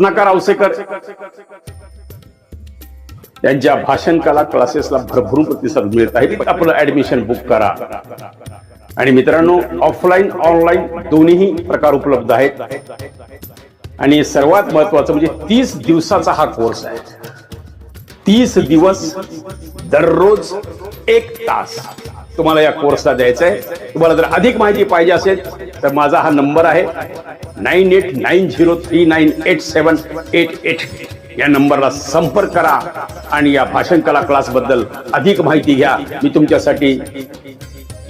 रत्नाकर आवसेकर. यांच्या भाषण कला क्लासेसला भरभरून प्रतिसाद मिळत आहे. आपलं ऍडमिशन बुक करा. आणि मित्रांनो ऑफलाईन ऑनलाईन दोन्ही प्रकार उपलब्ध आहेत. आणि सर्वात महत्वाचं म्हणजे तीस दिवसाचा हा कोर्स आहे. तीस दिवस दररोज एक तास तुम्हाला या कोर्सला द्यायचा आहे तुम्हाला जर अधिक माहिती पाहिजे असेल तर माझा हा नंबर आहे. Nine eight nine zero three nine eight seven eight eight या नंबरला संपर्क करा आणि या भाषण कला क्लासबद्दल अधिक माहिती घ्या मी तुमच्यासाठी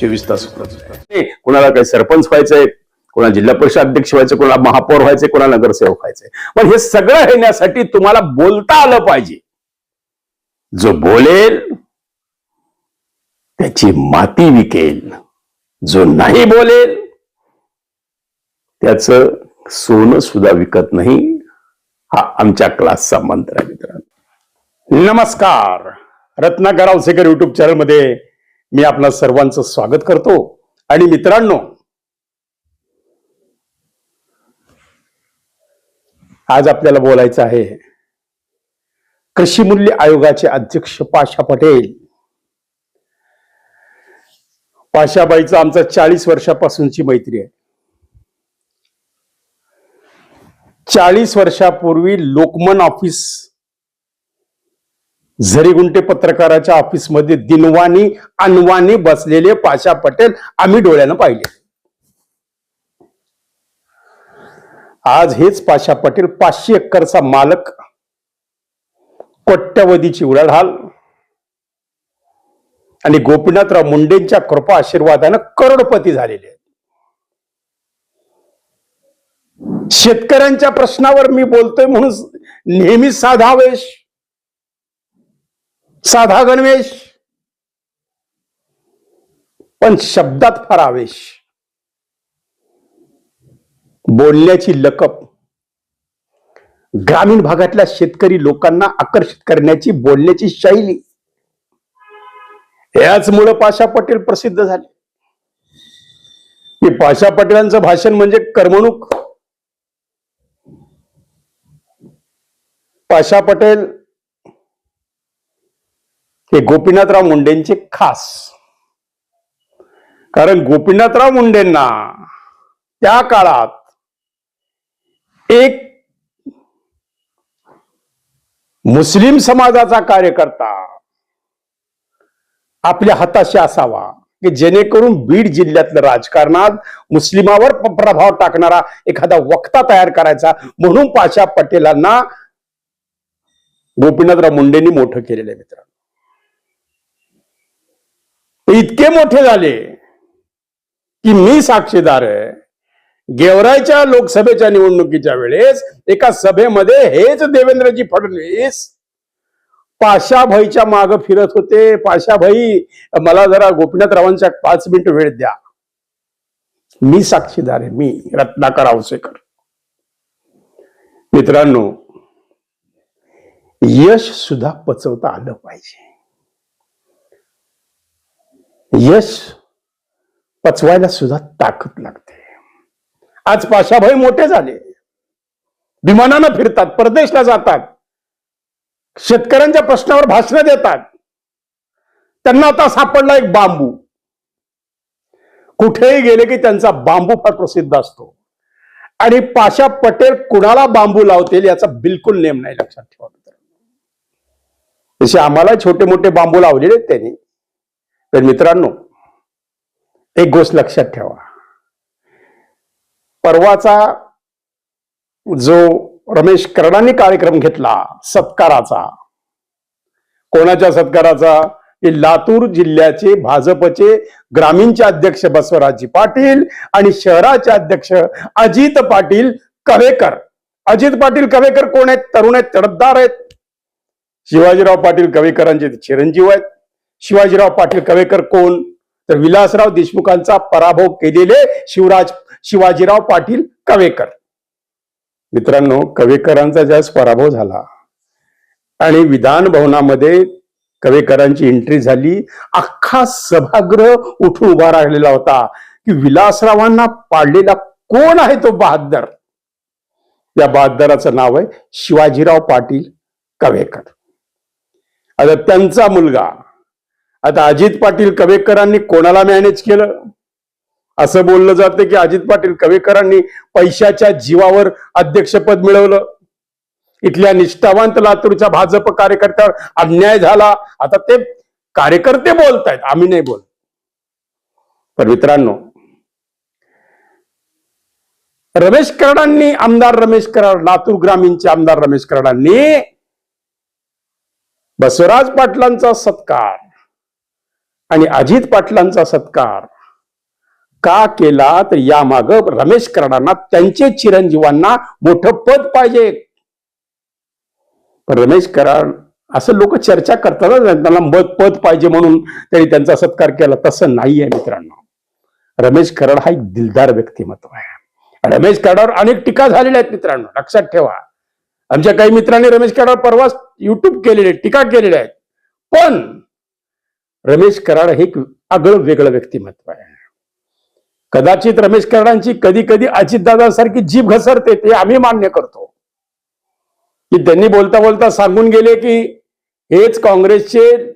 चोवीस तास कोणाला काही सरपंच व्हायचंय कोणाला जिल्हा परिषद अध्यक्ष व्हायचं कोणाला महापौर व्हायचे कोणाला नगरसेवक व्हायचंय पण हे सगळं येण्यासाठी तुम्हाला बोलता आलं पाहिजे जो बोलेल त्याची माती विकेल जो नाही बोलेल त्याच सोनं सुद्धा विकत नाही हा आमच्या क्लासचा मंत्र आहे मित्रांनो. नमस्कार. रत्नाकर औसेकर युट्यूब चॅनलमध्ये मी आपणा सर्वांचं स्वागत करतो. आणि मित्रांनो आज आपल्याला बोलायचं आहे कृषी मूल्य आयोगाचे अध्यक्ष पाशा पटेल. पाशाबाईचं आमचा चाळीस वर्षापासूनची मैत्री आहे. चाळीस वर्षापूर्वी लोकमन ऑफिस झरीगुंटे पत्रकाराच्या ऑफिसमध्ये दिनवानी अनवानी बसलेले पाशा पटेल आम्ही डोळ्यानं पाहिले. आज हेच पाशा पटेल पाचशे एकरचा मालक कोट्यवधीची उलाढाल आणि गोपीनाथराव मुंडेंच्या कृपा आशीर्वादानं करोडपती झालेले आहेत. शेतकऱ्यांच्या प्रश्नावर मी बोलतोय म्हणून नेहमी साधा वेश साधा गणवेश पण शब्दात फार आवेश बोलण्याची लकप. ग्रामीण भागातल्या शेतकरी लोकांना आकर्षित करण्याची बोलण्याची शैली. याचमुळं पाशा पटेल प्रसिद्ध झाले. की पाशा पटेलांचं भाषण म्हणजे करमणूक. पाशा पटेल हे गोपीनाथराव मुंडेंचे खास. कारण गोपीनाथराव मुंडेंना त्या काळात एक मुस्लिम समाजाचा कार्यकर्ता आपल्या हाताशी असावा की जेणेकरून बीड जिल्ह्यातल्या राजकारणात मुस्लिमावर प्रभाव टाकणारा एखादा वक्ता तयार करायचा. म्हणून पाशा पटेलांना गोपीनाथराव मुंडेंनी मोठं केलेलं आहे मित्रांनो. ते इतके मोठे झाले की मी साक्षीदार आहे. गेवराईच्या लोकसभेच्या निवडणुकीच्या वेळेस एका सभेमध्ये हेच देवेंद्रजी फडणवीस पाशाभाईच्या माग फिरत होते. पाशाभाई मला जरा गोपीनाथरावांच्या पाच मिनिट वेळ द्या. मी साक्षीदार आहे मी रत्नाकर आवसेकर. मित्रांनो यश सुद्धा पचवता आलं पाहिजे. यश पचवायला सुद्धा ताकद लागते. आज पाशाभाई मोठे झाले. विमानानं फिरतात परदेशला जातात. शेतकऱ्यांच्या प्रश्नावर भाषणं देतात. त्यांना आता सापडला एक बांबू. कुठेही गेले की त्यांचा बांबू फार प्रसिद्ध असतो. आणि पाशा पटेल कुणाला बांबू लावतील याचा बिलकुल नेम नाही लक्षात ठेवा तसे जसे आम्हाला छोटे मोठे बांबू लावलेले आहेत त्यांनी. तर मित्रांनो एक गोष्ट लक्षात ठेवा. परवाचा जो रमेश कर्णांनी कार्यक्रम घेतला सत्काराचा कोणाच्या सत्काराचा? लातूर जिल्ह्याचे भाजपचे ग्रामीणचे अध्यक्ष बसवराजी पाटील आणि शहराचे अध्यक्ष अजित पाटील कवेकर. अजित पाटील कवेकर कोण आहेत? तरुण आहेत तडफदार आहेत. शिवाजीराव पाटील कवेकरांचे ते चिरंजीव आहेत. शिवाजीराव पाटील कवेकर कोण? तर विलासराव देशमुखांचा पराभव केलेले शिवराज शिवाजीराव पाटील कवेकर. मित्रांनो कवेकरांचा ज्यास पराभव झाला आणि विधान भवनामध्ये कवेकरांची एंट्री झाली अख्खा सभागृह उठून उभा राहिलेला होता की विलासरावांना पाडलेला कोण आहे तो बहादर? या बहादराचं नाव आहे शिवाजीराव पाटील कवेकर. आता त्यांचा मुलगा. आता अजित पाटील कवेकरांनी कोणाला मॅनेज केलं? असं बोललं जातं की अजित पाटील कवेकरांनी पैशाच्या जीवावर अध्यक्षपद मिळवलं. इथल्या निष्ठावंत लातूरच्या भाजप कार्यकर्त्यावर अन्याय झाला. आता ते कार्यकर्ते बोलतायत आम्ही नाही बोल पण मित्रांनो रमेश कराडांनी आमदार रमेश कराड लातूर ग्रामीणचे आमदार रमेश कराडांनी बसवराज पाटलांचा सत्कार आणि अजित पाटलांचा सत्कार का केला तर यामाग रमेश कराडांना त्यांचे चिरंजीवांना मोठं पद पाहिजे. पण रमेश कराड असं लोक चर्चा करतात त्यांना मत पद पाहिजे म्हणून त्यांनी त्यांचा सत्कार केला. तसं नाहीये मित्रांनो. रमेश कराड हा एक दिलदार व्यक्तिमत्व आहे. रमेश कराडावर अनेक टीका झालेल्या आहेत मित्रांनो. लक्षात ठेवा. आमच्या काही मित्रांनी रमेश कराड परवाच युट्यूब केलेले टीका केलेल्या आहेत. पण रमेश कराड हे एक आगळं वेगळं व्यक्तिमत्व आहे. कदाचित रमेश कराडांची कधी कधी अजितदादांसारखी जीभ घसरते ते आम्ही मान्य करतो. की त्यांनी बोलता बोलता सांगून गेले की हेच काँग्रेसचे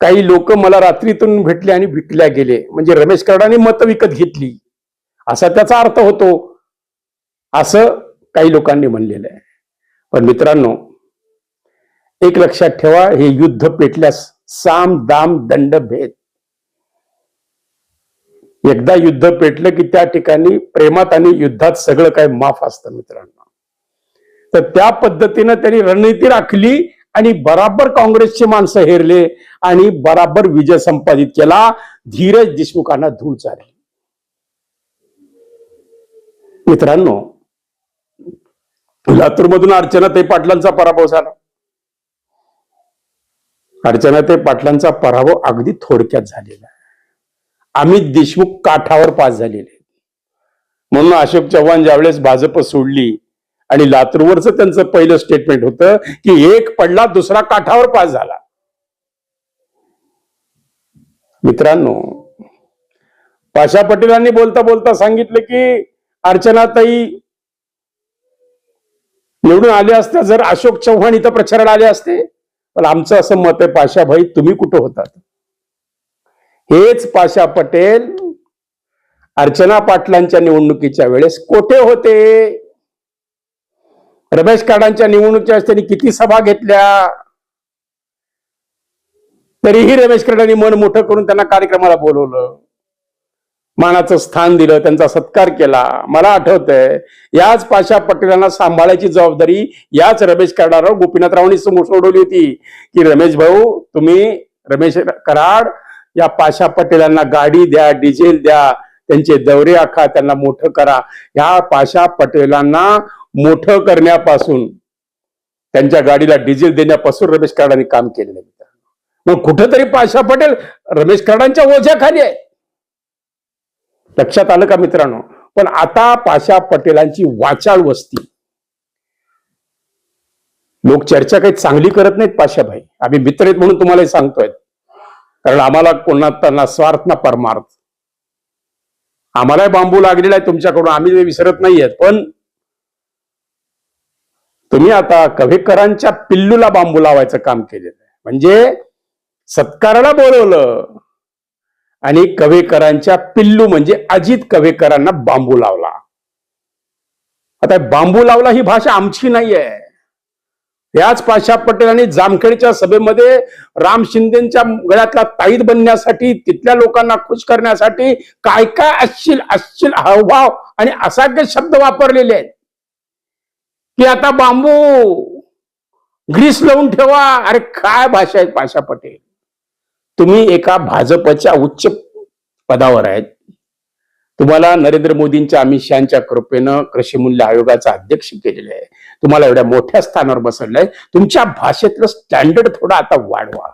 काही लोक मला रात्रीतून भेटले आणि विकल्या गेले. म्हणजे रमेश कराडांनी मत विकत घेतली. असा त्याचा अर्थ होतो. असं काही लोकांनी म्हणलेलं आहे. पण मित्रांनो एक लक्षात ठेवा हे युद्ध पेटल्यास साम दाम दंड भेद. एकदा युद्ध पेटलं की त्या ठिकाणी प्रेमात आणि युद्धात सगळं काय माफ असतं मित्रांनो. तर त्या पद्धतीनं त्यांनी रणनीती राखली आणि बराबर काँग्रेसचे माणसं हेरले आणि बराबर विजय संपादित केला. धीरज देशमुखांना धूळ चारली. मित्रांनो लातूरमधून अर्चनाताई पाटलांचा पराभव झाला. अर्चनाताई पाटलांचा पराभव अगदी थोडक्यात झालेला आहे. अमित देशमुख काठावर पास झालेले म्हणून अशोक चव्हाण ज्यावेळेस भाजप सोडली आणि लातूरवरच त्यांचं पहिलं स्टेटमेंट होतं की एक पडला दुसरा काठावर पास झाला. मित्रांनो पाशा पटेलांनी बोलता बोलता सांगितलं की अर्चनाताई निवडून आले असत्या जर अशोक चव्हाण इथं प्रचाराला आले असते पण आमचं असं मत आहे पाशाभाई तुम्ही कुठं होतात? हेच पाशा पटेल अर्चना पाटलांच्या निवडणुकीच्या वेळेस कोठे होते? रमेश काडांच्या निवडणुकीच्या वेळेस त्यांनी किती सभा घेतल्या? तरीही रमेश काडांनी मन मोठं करून त्यांना कार्यक्रमाला बोलवलं. मानाचं स्थान दिलं त्यांचा सत्कार केला. मला आठवतंय याच पाशा पटेलांना सांभाळायची जबाबदारी याच रमेश कराडावर गोपीनाथरावांनी समोर सोडवली होती. की रमेश भाऊ तुम्ही रमेश कराड या पाशा पटेलांना गाडी द्या डिझेल द्या त्यांचे दौरे आखा त्यांना मोठं करा. ह्या पाशा पटेलांना मोठं करण्यापासून त्यांच्या गाडीला डिझेल देण्यापासून रमेश कराडांनी काम केलेलं मग कुठंतरी पाशा पटेल रमेश कराडांच्या ओझ्याखाली आहे. लक्षात आलं का मित्रांनो? पण आता पाशा पटेलांची वाचाळ वस्ती. लोक चर्चा काही चांगली करत नाहीत पाशाभाई आम्ही मित्र आहेत म्हणून तुम्हाला हे सांगतोय. कारण आम्हाला कोणाला स्वार्थ ना परमार्थ. आम्हाला बांबू लागलेला आहे तुमच्याकडून आम्ही ते विसरत नाहीयेत पण तुम्ही आता कव्हेकरांच्या पिल्लूला बांबू लावायचं काम केलेलं आहे. म्हणजे सत्काराला बोलवलं. आणि कवेकरांच्या पिल्लू म्हणजे अजित कवेकरांना बांबू लावला. आता बांबू लावला ही भाषा आमची नाहीये. याच पाशा पटेल आणि जामखेडच्या सभेमध्ये राम शिंदेच्या गळ्यातला ताईत बनण्यासाठी तिथल्या लोकांना खुश करण्यासाठी काय काय अश्चिल असशील हावभाव आणि असाध्य शब्द वापरलेले आहेत. की आता बांबू ग्रीस लावून ठेवा. अरे काय भाषा आहेत पाशा पटेल. तुम्ही एका भाजपच्या उच्च पदावर आहेत. तुम्हाला नरेंद्र मोदींच्या अमित शहाच्या कृपेनं कृषी मूल्य आयोगाचा अध्यक्ष केलेले आहे. तुम्हाला एवढ्या मोठ्या स्थानावर बसवलंय तुमच्या भाषेतलं स्टँडर्ड थोडं आता वाढवा.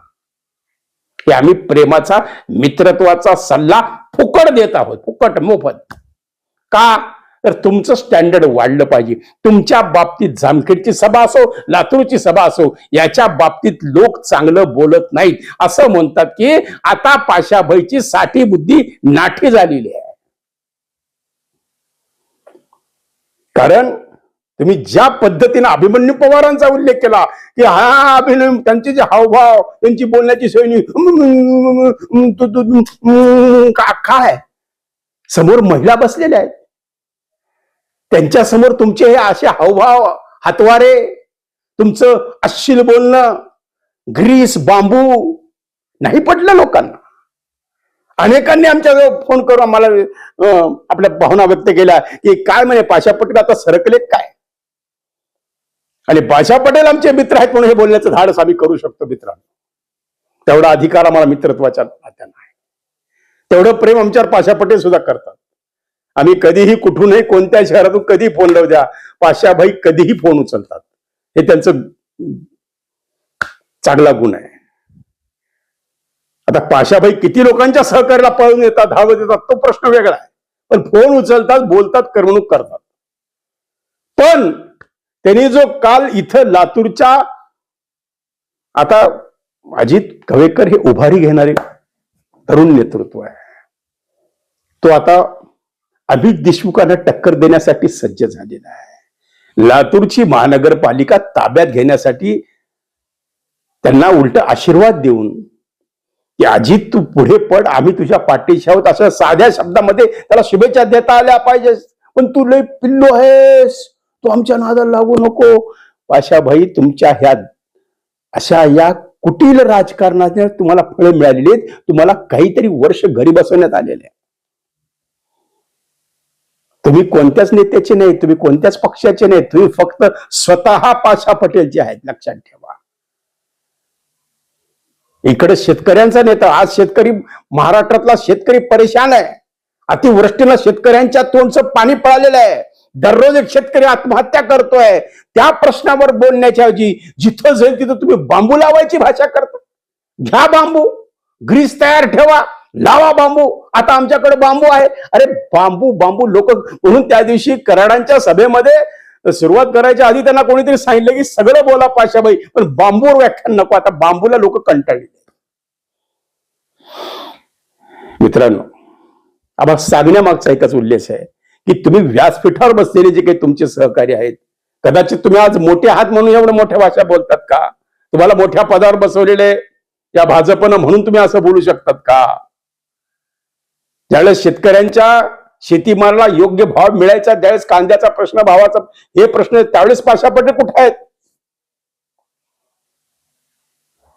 हे आम्ही प्रेमाचा मित्रत्वाचा सल्ला फुकट देत आहोत. फुकट मोफत. का? तर तुमचं स्टँडर्ड वाढलं पाहिजे. तुमच्या बाबतीत जामखेडची सभा असो लातूरची सभा असो याच्या बाबतीत लोक चांगलं बोलत नाहीत. असं म्हणतात की आता पाशाभाईची साठी बुद्धी नाठी झालेली आहे. कारण तुम्ही ज्या पद्धतीने अभिमन्यू पवारांचा उल्लेख केला की हा अभिनय त्यांचे जे हावभाव त्यांची बोलण्याची शैली का- काय? समोर महिला बसलेल्या आहेत. त्यांच्यासमोर तुमचे हे असे हावभाव हातवारे तुमचं अश्लील बोलणं ग्रीस बांबू नाही पडलं लोकांना. अनेकांनी आमच्याजवळ फोन करून आम्हाला आपल्या भावना व्यक्त केल्या की काय म्हणे पाशा पटेल आता सरकले काय? आणि पाशा पटेल आमचे मित्र आहेत म्हणून हे बोलण्याचं धाडस आम्ही करू शकतो मित्रांनो. तेवढा अधिकार आम्हाला मित्रत्वाच्या नात्यानं आहे. तेवढं प्रेम आमच्यावर पाशा पटेल सुद्धा करतात. आम्ही कधीही कुठूनही कोणत्या शहरातून कधी फोन लावू द्या. पाशाभाई कधीही फोन उचलतात. हे त्यांचं चांगला गुण आहे. आता पाशाभाई किती लोकांच्या सहकार्याला पळून येतात धावत येतात तो प्रश्न वेगळा आहे. पण फोन उचलतात बोलतात करमणूक करतात. पण त्यांनी जो काल इथं लातूरच्या आता अजित कवेकर हे उभारी घेणारे तरुण नेतृत्व आहे. तो आता अमित देशमुखांना टक्कर देण्यासाठी सज्ज झालेला आहे. लातूरची महानगरपालिका ताब्यात घेण्यासाठी त्यांना उलट आशीर्वाद देऊन की अजित तू पुढे पड आम्ही तुझ्या पाठीशी आहोत. असं साध्या शब्दामध्ये त्याला शुभेच्छा देता आल्या पाहिजे पण तू लय पिल्लो आहेस. तू आमच्या नादाला लागू नको. पाशाभाई तुमच्या ह्या अशा या कुटील राजकारणाने तुम्हाला फळे मिळालेली आहेत. तुम्हाला काहीतरी वर्ष घरी बसवण्यात आलेले आहे. तुम्ही कोणत्याच नेत्याचे नाही तुम्ही कोणत्याच पक्षाचे नाही तुम्ही फक्त स्वतः पाशा पटेलचे आहेत. लक्षात ठेवा. इकडे शेतकऱ्यांचा नेता आज शेतकरी महाराष्ट्रातला शेतकरी परेशान आहे. अतिवृष्टीनं शेतकऱ्यांच्या तोंडचं पाणी पळालेलं आहे. दररोज एक शेतकरी आत्महत्या करतोय. त्या प्रश्नावर बोलण्याच्या ऐवजी जिथं जाईल तिथं तुम्ही बांबू लावायची भाषा करता. घ्या बांबू. ग्रीस तयार ठेवा. लावा बांबू. आता आमच्याकडे बांबू आहे. अरे बांबू बांबू लोक म्हणून त्या दिवशी कराडांच्या सभेमध्ये सुरुवात करायच्या आधी त्यांना कोणीतरी सांगितलं की सगळं बोला पाशाबाई पण बांबूवर व्याख्यान नको. आता बांबूला लोक कंटाळले. मित्रांनो आम्हा सांगण्यामागचा एकच उल्लेख आहे की तुम्ही व्यासपीठावर बसलेले जे काही तुमचे सहकारी आहेत कदाचित तुम्ही आज मोठे आहात म्हणून एवढ्या मोठ्या भाषा बोलतात का? तुम्हाला मोठ्या पदावर बसवलेले या भाजपनं म्हणून तुम्ही असं बोलू शकतात का? ज्यावेळेस शेतकऱ्यांच्या शेतीमालाला योग्य भाव मिळायचा त्यावेळेस कांद्याचा प्रश्न भावाचा हे प्रश्न त्यावेळेस पाशापटे कुठे आहेत?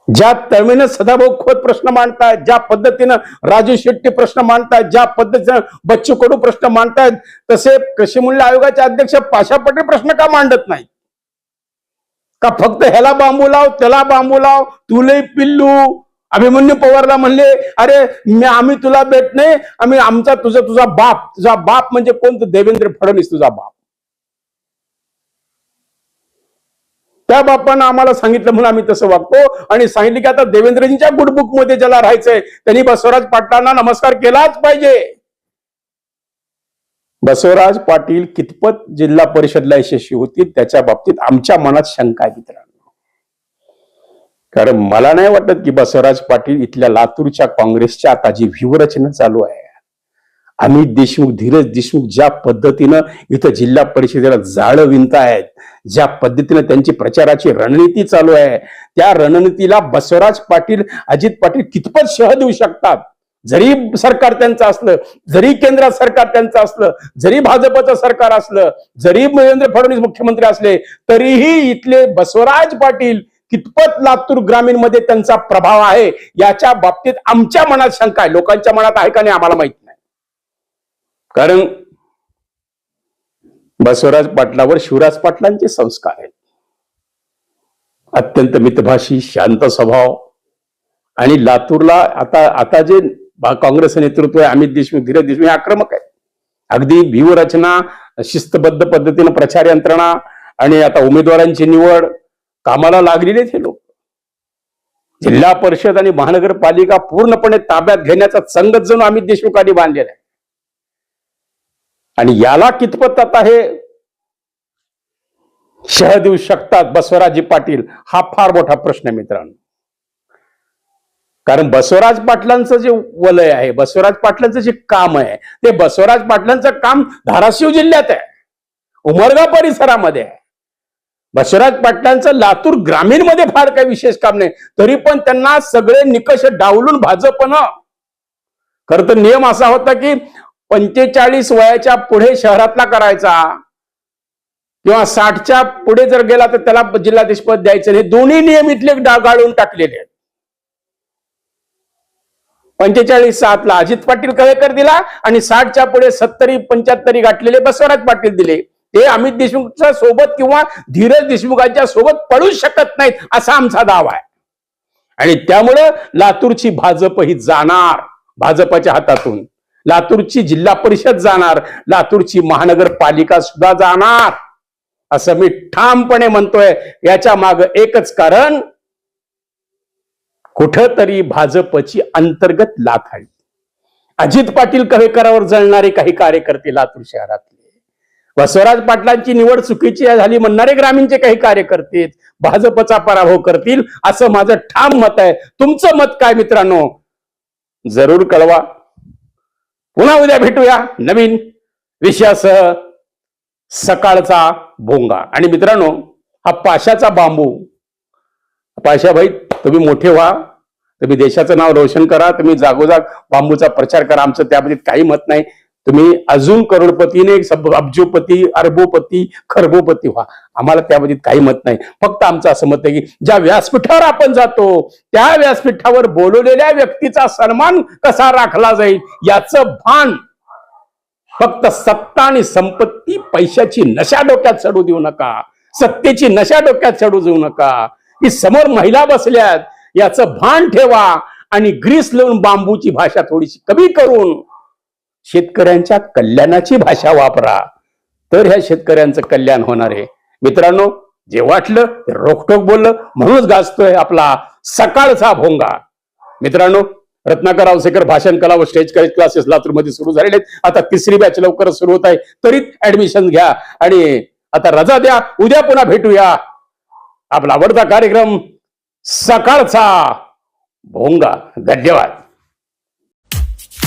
ज्या तळमेनं सदाभाऊ खोत प्रश्न मांडतायत ज्या पद्धतीनं राजू शेट्टी प्रश्न मांडतायत ज्या पद्धतीनं बच्चू कडू प्रश्न मांडतायत तसे कृषी मूल्य आयोगाचे अध्यक्ष पाशा पटेल प्रश्न का मांडत नाही का फक्त ह्याला बांबू लाव त्याला बांबू लाव तुले पिल्लू अभिमन्यू पवारला म्हणले अरे मी आम्ही तुला भेट नाही आम्ही आमचा तुझा तुझा बाप तुझा बाप म्हणजे कोण? देवेंद्र फडणवीस तुझा बाप. त्या बापानं आम्हाला सांगितलं म्हणून आम्ही तसं वागतो आणि सांगितलं की आता देवेंद्रजींच्या गुडबुकमध्ये ज्याला राहायचंय त्यांनी बसवराज पाटलांना नमस्कार केलाच पाहिजे. बसवराज पाटील कितपत जिल्हा परिषदला यशस्वी होतील त्याच्या बाबतीत आमच्या मनात शंका आहे मित्रांनो. कारण मला नाही वाटत की बसवराज पाटील इथल्या लातूरच्या काँग्रेसच्या आता जी व्यूहरचना चालू आहे अमित देशमुख धीरज देशमुख ज्या पद्धतीनं इथं जिल्हा परिषदेला जाळं आहेत ज्या पद्धतीनं त्यांची प्रचाराची रणनीती चालू आहे त्या रणनीतीला बसवराज पाटील अजित पाटील कितपत शह देऊ शकतात? जरी सरकार त्यांचं असलं जरी केंद्रात सरकार त्यांचं असलं जरी भाजपचं सरकार असलं जरी देवेंद्र फडणवीस मुख्यमंत्री असले तरीही इथले बसवराज पाटील कितपत लातूर ग्रामीणमध्ये त्यांचा प्रभाव आहे याच्या बाबतीत आमच्या मनात शंका आहे. लोकांच्या मनात आहे का नाही आम्हाला माहीत नाही. कारण बसवराज पाटलावर शिवराज पाटलांचे संस्कार आहेत. अत्यंत मितभाषी शांत स्वभाव. आणि लातूरला आता आता जे काँग्रेस नेतृत्व आहे अमित देशमुख धीरज देशमुख हे आक्रमक आहे अगदी व्यूहरचना शिस्तबद्ध पद्धतीनं प्रचार यंत्रणा आणि आता उमेदवारांची निवड कामाला लागलेलेच हे लोक. जिल्हा परिषद आणि महानगरपालिका पूर्णपणे ताब्यात घेण्याचा संगत जणू अमित देशमुखांनी बांधलेला आहे. आणि याला कितपत आता हे शह देऊ शकतात बसवराजी पाटील हा फार मोठा प्रश्न आहे मित्रांनो. कारण बसवराज पाटलांचं जे वलय आहे बसवराज पाटलांचं जे काम आहे ते बसवराज पाटलांचं काम धाराशिव जिल्ह्यात आहे. उमरगा परिसरामध्ये आहे. बसवराज पाटलांचं लातूर ग्रामीणमध्ये फार काही विशेष काम नाही. तरी पण त्यांना सगळे निकष डावलून भाजपनं. खर तर नियम असा होता की पंचेचाळीस वयाच्या पुढे शहरातला करायचा. किंवा साठच्या पुढे जर गेला तर त्याला जिल्हाधीशपद द्यायचं हे दोन्ही नियम इथले डा- गाळून टाकलेले आहेत. पंचेचाळीस सातला अजित पाटील कळेकर दिला आणि साठच्या पुढे सत्तरी पंच्याहत्तरी गाठलेले बसवराज पाटील दिले. ते अमित देशमुखच्या सोबत किंवा धीरज देशमुखांच्या सोबत पडू शकत नाहीत असा आमचा दावा आहे. आणि त्यामुळं लातूरची भाजप ही जाणार भाजपच्या हातातून. लातूरची जिल्हा परिषद जाणार लातूरची महानगरपालिका सुद्धा जाणार असं मी ठामपणे म्हणतोय. याच्या माग एकच कारण कुठंतरी भाजपची अंतर्गत लाथ आहे अजित पाटील कवेकरावर जळणारे काही कार्यकर्ते लातूर शहरातले. बसवराज पाटलांची निवड चुकीची झाली म्हणणारे ग्रामीणचे काही कार्यकर्ते भाजपचा पराभव करतील असं माझं ठाम मत आहे. तुमचं मत काय मित्रांनो? जरूर कळवा. पुन्हा उद्या भेटूया नवीन विषयासह. सकाळचा भोंगा. आणि मित्रांनो हा पाशाचा बांबू. पाशाभाई तुम्ही मोठे व्हा. तुम्ही देशाचं नाव रोशन करा. तुम्ही जागोजाग बांबूचा प्रचार करा. आमचं त्यामध्ये काही मत नाही. तुम्ही अजून करोडपतीने अब्जोपती अरबोपती खरबोपती व्हा. आम्हाला त्यामध्ये काही मत नाही. फक्त आमचं असं मत आहे की ज्या व्यासपीठावर आपण जातो त्या व्यासपीठावर बोलवलेल्या व्यक्तीचा सन्मान कसा राखला जाईल याचं भान फक्त सत्ता आणि संपत्ती पैशाची नशा डोक्यात चढू देऊ नका. सत्तेची नशा डोक्यात चढू देऊ नका. की समोर महिला बसल्यात याचं भान ठेवा आणि ग्रीस लावून बांबूची भाषा थोडीशी कमी करून शेतकऱ्यांच्या कल्याणाची भाषा वापरा. तर ह्या शेतकऱ्यांचं कल्याण होणार आहे. मित्रांनो जे वाटलं ते रोखटोक बोललं म्हणूनच गाजतोय आपला सकाळचा भोंगा. मित्रांनो रत्नाकर आवसेकर भाषण कला व स्टेज करेज क्लासेस लातूरमध्ये सुरू झालेले आहेत. आता तिसरी बॅच लवकरच सुरू होत आहे. तरीच ऍडमिशन घ्या. आणि आता रजा द्या. उद्या पुन्हा भेटूया. आपला आवडता कार्यक्रम सकाळचा भोंगा. धन्यवाद.